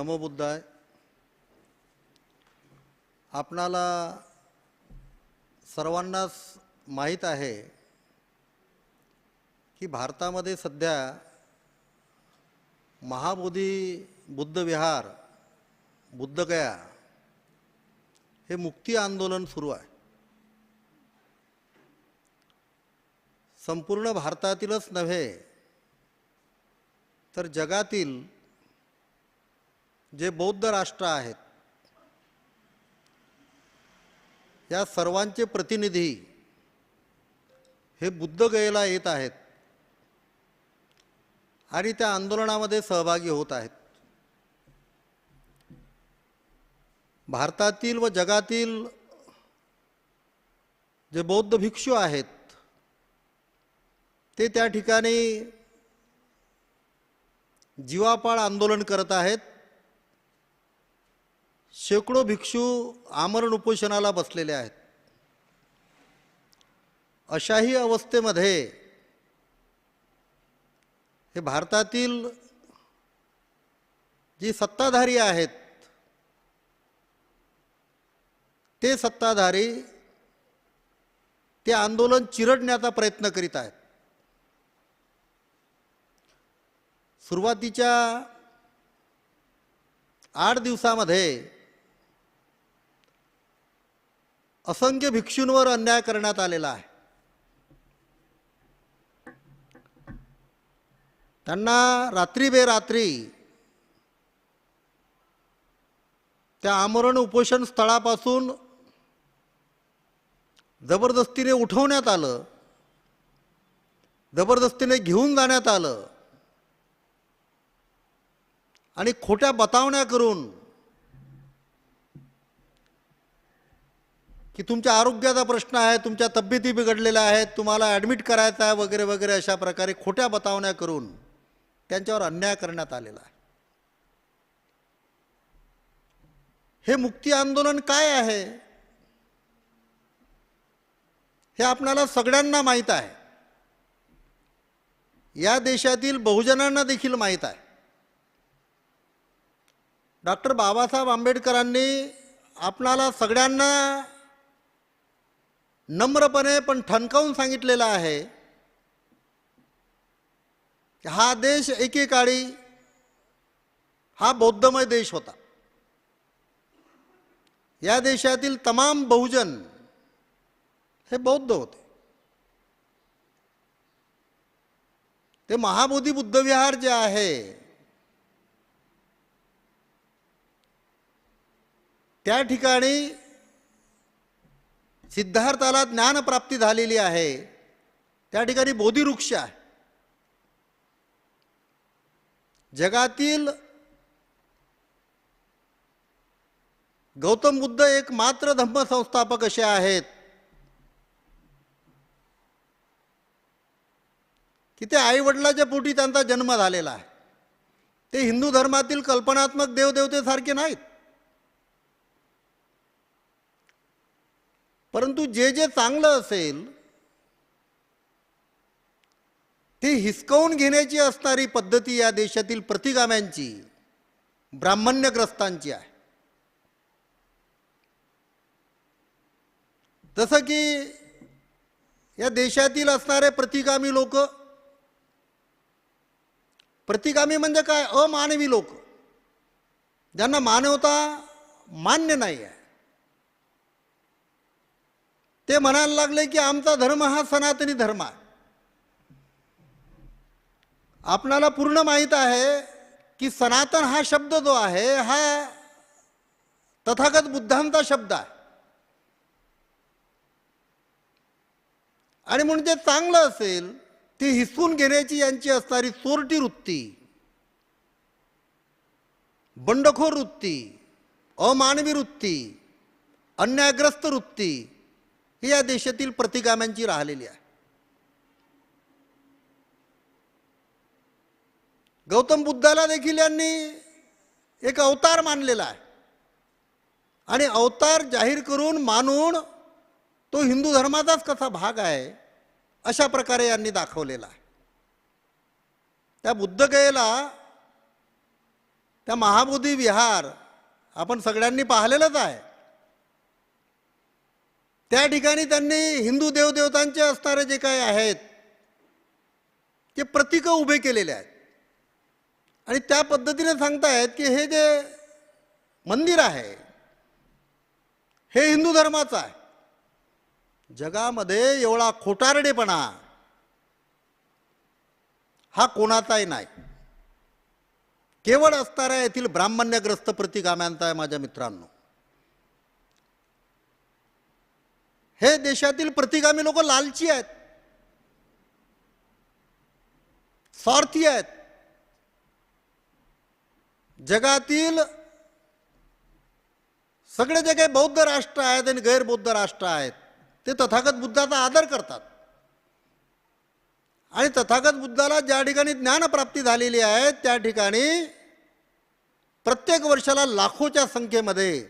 नमो बुद्धाय. आपणाला सर्वांनाच माहीत आहे की भारतामध्ये सध्या महाबोधी बुद्ध विहार बुद्धगया हे मुक्ती आंदोलन सुरू आहे. संपूर्ण भारतातीलच नव्हे तर जगातील जे बौद्ध राष्ट्र आहेत या सर्वांचे प्रतिनिधी हे बुद्धगयेला येत आहेत आणि त्या आंदोलनामध्ये सहभागी होत आहेत. भारतातील व जगातील जे बौद्ध भिक्षू आहेत ते त्या ठिकाणी जीवापाळ आंदोलन करत आहेत. शेकडो भिक्षू आमरण उपोषणाला बसलेले आहेत. अशाही अवस्थेमध्ये हे भारतातील जी सत्ताधारी आहेत ते सत्ताधारी ते आंदोलन चिरडण्याचा प्रयत्न करीत आहेत. सुरुवातीच्या आठ दिवसामध्ये असंख्य भिक्षूंवर अन्याय करण्यात आलेला आहे. त्यांना रात्री बेरात्री त्या आमरण उपोषण स्थळापासून जबरदस्तीने उठवण्यात आलं जबरदस्तीने घेऊन जाण्यात आलं आणि खोट्या बतावण्या करून की तुमच्या आरोग्याचा प्रश्न आहे तुमच्या तब्येती बिघडलेल्या आहेत तुम्हाला ॲडमिट करायचं आहे वगैरे वगैरे अशा प्रकारे खोट्या बतावण्या करून त्यांच्यावर अन्याय करण्यात आलेला आहे. हे मुक्ती आंदोलन काय आहे? हे आपणाला सगळ्यांना माहीत आहे. या देशातील बहुजनांना देखील माहीत आहे. डॉक्टर बाबासाहेब आंबेडकरांनी आपणाला सगळ्यांना नम्रपणे पण ठणकावून सांगितलेलं आहे की हा देश एकेकाळी हा बौद्धमय देश होता. या देशातील तमाम बहुजन हे बौद्ध होते. ते महाबोधी बुद्धविहार जे आहे त्या ठिकाणी सिद्धार्थाला ज्ञानप्राप्ती झालेली आहे. त्या ठिकाणी बोधिवृक्ष आहे. जगातील गौतम बुद्ध एक मात्र धम्म संस्थापक असे आहेत. की ते आईवडिलाच्या पोटी त्यांचा जन्म झालेला आहे. ते हिंदू धर्मातील कल्पनात्मक देवदेवतेसारखे नाहीत. परंतु जे जे चांगलं असेल ते हिसकावून घेण्याची असणारी पद्धती या देशातील प्रतिगाम्यांची ब्राह्मण्यग्रस्तांची आहे. जसं की या देशातील असणारे प्रतिगामी लोक प्रतिगामी म्हणजे काय? अमानवी लोक ज्यांना मानवता मान्य नाही आहे ते म्हणायला लागले की आमचा धर्म हा सनातनी धर्म आहे. आपणाला पूर्ण माहीत आहे की सनातन हा शब्द जो आहे हा तथागत बुद्धांचा शब्द आहे. आणि म्हणून जे चांगलं असेल ती हिसकून घेण्याची यांची असणारी चोरटी वृत्ती बंडखोर वृत्ती अमानवी वृत्ती अन्यायग्रस्त वृत्ती ही या देशातील प्रतिगाम्यांची राहिलेली आहे. गौतम बुद्धाला देखील यांनी एक अवतार मानलेला आहे. आणि अवतार जाहीर करून मानून तो हिंदू धर्माचाच कसा भाग आहे अशा प्रकारे यांनी दाखवलेला आहे. त्या बुद्धगयेला त्या महाबोधी विहार आपण सगळ्यांनी पाहिलेलंच आहे. त्या ठिकाणी त्यांनी हिंदू देवदेवतांचे असणारे जे काही आहेत ते प्रतीकं उभे केलेले आहेत. आणि त्या पद्धतीने सांगतायत की हे जे मंदिर आहे हे हिंदू धर्माचं आहे. जगामध्ये एवढा खोटारडेपणा हा कोणाचाही नाही. केवळ असणाऱ्या येथील ब्राह्मण्यग्रस्त प्रतिगाम्यांचा आहे माझ्या मित्रांनो. हे देशातील प्रतिगामी लोक लालची आहेत. स्वार्थी आहेत. जगातील सगळे जे काही बौद्ध राष्ट्र आहेत आणि गैरबौद्ध राष्ट्र आहेत ते तथागत बुद्धाचा आदर करतात. आणि तथागत बुद्धाला ज्या ठिकाणी ज्ञानप्राप्ती झालेली आहे त्या ठिकाणी प्रत्येक वर्षाला लाखोच्या संख्येमध्ये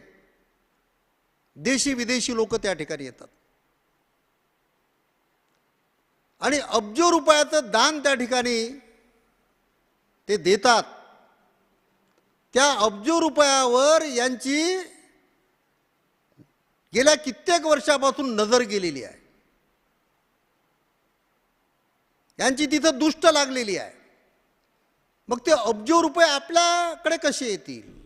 देशी विदेशी लोक त्या ठिकाणी येतात. आणि अब्जो रुपयाचं दान त्या ठिकाणी ते देतात. त्या अब्जो रुपयावर यांची गेल्या कित्येक वर्षापासून नजर गेलेली आहे. यांची तिथं दुष्ट लागलेली आहे. मग ते अब्जो रुपये आपल्याकडे कसे येतील?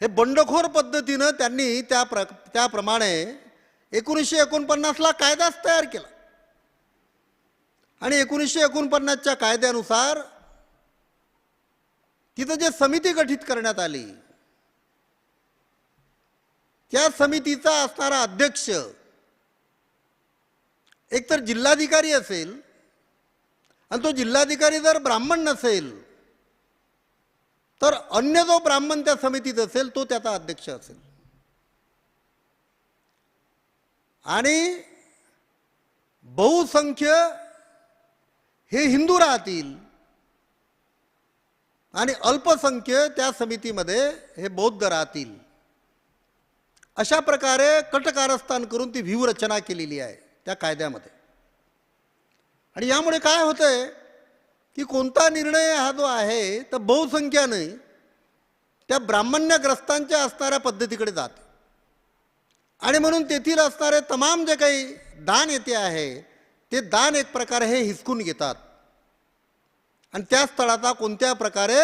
हे बंडखोर पद्धतीनं त्यांनी त्या प्र त्याप्रमाणे एकोणीसशे एकोणपन्नासला कायदाच तयार केला. आणि एकोणीसशे एकोणपन्नासच्या कायद्यानुसार तिथं जे समिती गठीत करण्यात आली त्या समितीचा असणारा अध्यक्ष एकतर जिल्हाधिकारी असेल आणि तो जिल्हाधिकारी जर ब्राह्मण नसेल तर अन्य जो ब्राह्मण त्या समितीत असेल तो त्याचा अध्यक्ष असेल. आणि बहुसंख्य हे हिंदू राहतील. आणि अल्पसंख्य त्या समितीमध्ये हे बौद्ध राहतील. अशा प्रकारे कटकारस्थान करून ती व्यूहरचना केलेली आहे त्या कायद्यामध्ये. आणि यामुळे काय होतंय की कोणता निर्णय हा जो आहे तर बहुसंख्याने त्या ब्राह्मण्यग्रस्तांच्या असणाऱ्या पद्धतीकडे जाते. आणि म्हणून तेथील असणारे तमाम जे काही दान येते आहे ते दान एक प्रकारे हे हिसकून घेतात. आणि त्या स्थळाचा कोणत्या प्रकारे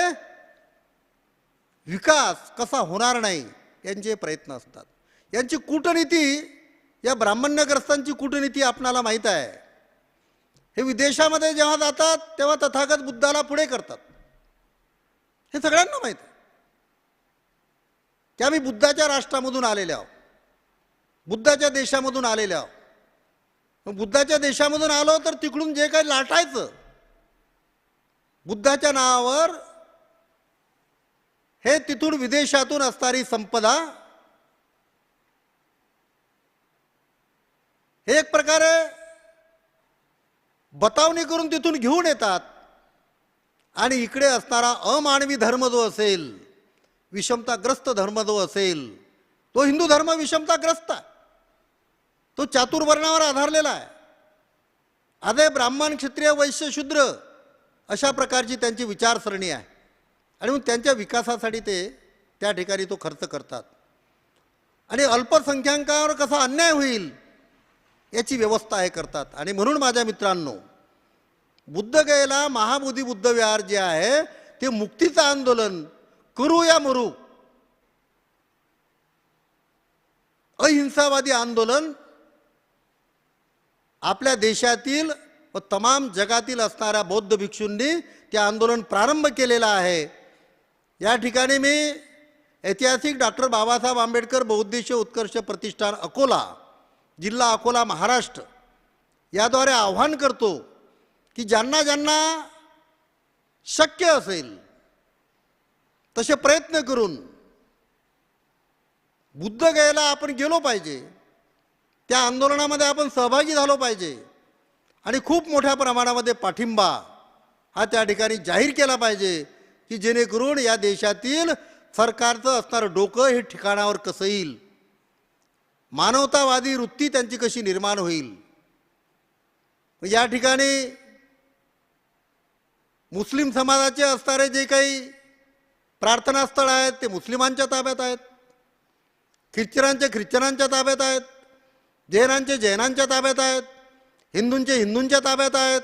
विकास कसा होणार नाही यांचे प्रयत्न असतात. यांची कूटनीती या ब्राह्मण्यग्रस्तांची कूटनीती आपणाला माहीत आहे. हे विदेशामध्ये जेव्हा जातात तेव्हा तथागत बुद्धाला पुढे करतात. हे सगळ्यांना माहीत आहे. की आम्ही बुद्धाच्या राष्ट्रामधून आलेले आहोत. बुद्धाच्या देशामधून आलेल्या. बुद्धाच्या देशामधून आलो तर तिकडून जे काही लाटायचं. बुद्धाच्या नावावर हे तिथून विदेशातून असणारी संपदा. हे एक प्रकारे बतावणी करून तिथून घेऊन येतात. आणि इकडे असणारा अमानवी धर्म जो असेल विषमताग्रस्त धर्म जो असेल तो हिंदू धर्म विषमताग्रस्त आहे. तो चातुर्वर्णावर आधारलेला आहे. आदे ब्राह्मण क्षत्रिय वैश्य शूद्र अशा प्रकारची त्यांची विचारसरणी आहे. आणि मग त्यांच्या विकासासाठी ते त्या ठिकाणी तो खर्च करतात. आणि अल्पसंख्याकांवर कसा अन्याय होईल याची व्यवस्था हे करतात. आणि म्हणून माझ्या मित्रांनो बुद्धगयेला महाबोधी बुद्ध विहार जे आहे ते मुक्तीचं आंदोलन करू या मरू. अहिंसावादी आंदोलन आपल्या देशातील व तमाम जगातील असणाऱ्या बौद्ध भिक्षूंनी ते आंदोलन प्रारंभ केलेलं आहे. या ठिकाणी मी ऐतिहासिक डॉक्टर बाबासाहेब आंबेडकर बहुद्देशीय उत्कर्ष प्रतिष्ठान अकोला जिल्हा अकोला महाराष्ट्र याद्वारे आव्हान करतो की ज्यांना ज्यांना शक्य असेल तसे प्रयत्न करून बुद्धगयेला आपण गेलो पाहिजे. त्या आंदोलनामध्ये आपण सहभागी झालो पाहिजे. आणि खूप मोठ्या प्रमाणामध्ये पाठिंबा हा त्या ठिकाणी जाहीर केला पाहिजे की जेणेकरून या देशातील सरकारचं असणारं डोकं हे ठिकाणावर कसं येईल? मानवतावादी वृत्ती त्यांची कशी निर्माण होईल? या ठिकाणी मुस्लिम समाजाचे असणारे जे काही प्रार्थनास्थळ आहेत ते मुस्लिमांच्या ताब्यात आहेत. ख्रिश्चनांचे ख्रिश्चनांच्या ताब्यात आहेत. जैनांचे जैनांच्या ताब्यात आहेत हिंदूंचे हिंदूंच्या ताब्यात आहेत.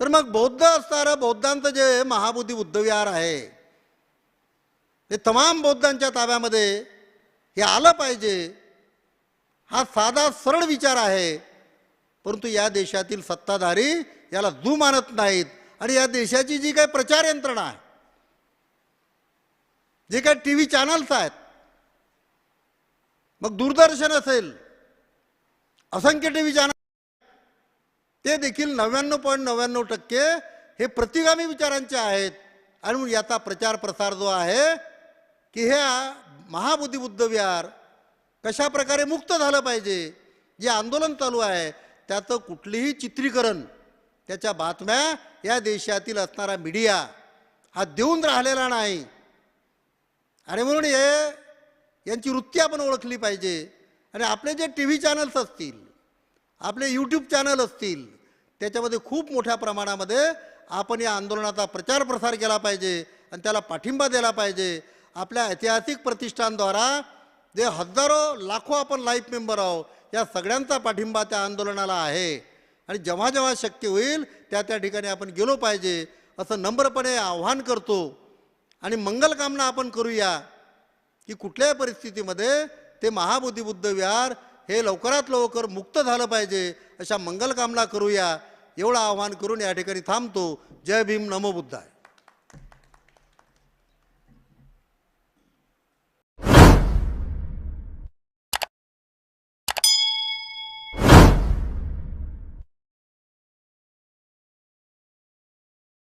तर मग बौद्ध असणारं बौद्धांचं जे महाबुद्धी बुद्धविहार आहे ते तमाम बौद्धांच्या ताब्यामध्ये हे आलं पाहिजे. हा साधा सरळ विचार आहे परंतु या देशातील सत्ताधारी याला जू मानत नाहीत आणि या देशाची जी काही प्रचार यंत्रणा आहे जे काही टी व्ही चॅनल्स आहेत मग दूरदर्शन असेल असंख्य टी व्ही चॅनल ते देखील नव्याण्णव पॉईंट नव्याण्णव टक्के हे प्रतिगामी विचारांचे आहेत. आणि म्हणून याचा प्रचार प्रसार जो आहे की ह्या महाबुद्धी बुद्ध विहार कशा प्रकारे मुक्त झालं पाहिजे जे आंदोलन चालू आहे त्याचं कुठलीही चित्रीकरण त्याच्या बातम्या या देशातील असणारा मीडिया हा देऊन राहिलेला नाही. आणि म्हणून हे यांची वृत्ती आपण ओळखली पाहिजे. आणि आपले जे टी व्ही चॅनल्स असतील आपले यूट्यूब चॅनल असतील त्याच्यामध्ये खूप मोठ्या प्रमाणामध्ये आपण या आंदोलनाचा प्रचार प्रसार केला पाहिजे आणि त्याला पाठिंबा दिला पाहिजे. आपल्या ऐतिहासिक प्रतिष्ठानद्वारा जे हजारो लाखो आपण लाईफ मेंबर आहोत या सगळ्यांचा पाठिंबा त्या आंदोलनाला आहे. आणि जेव्हा जेव्हा शक्य होईल त्या त्या ठिकाणी आपण गेलो पाहिजे असं नम्रपणे आव्हान करतो. आणि मंगलकामना आपण करूया की कुठल्याही परिस्थितीमध्ये ते महाबुद्धी बुद्ध विहार हे लवकरात लवकर मुक्त झालं पाहिजे. अशा मंगलकामना करूया. एवढं आव्हान करून या ठिकाणी थांबतो. जय भीम नमो बुद्धाय.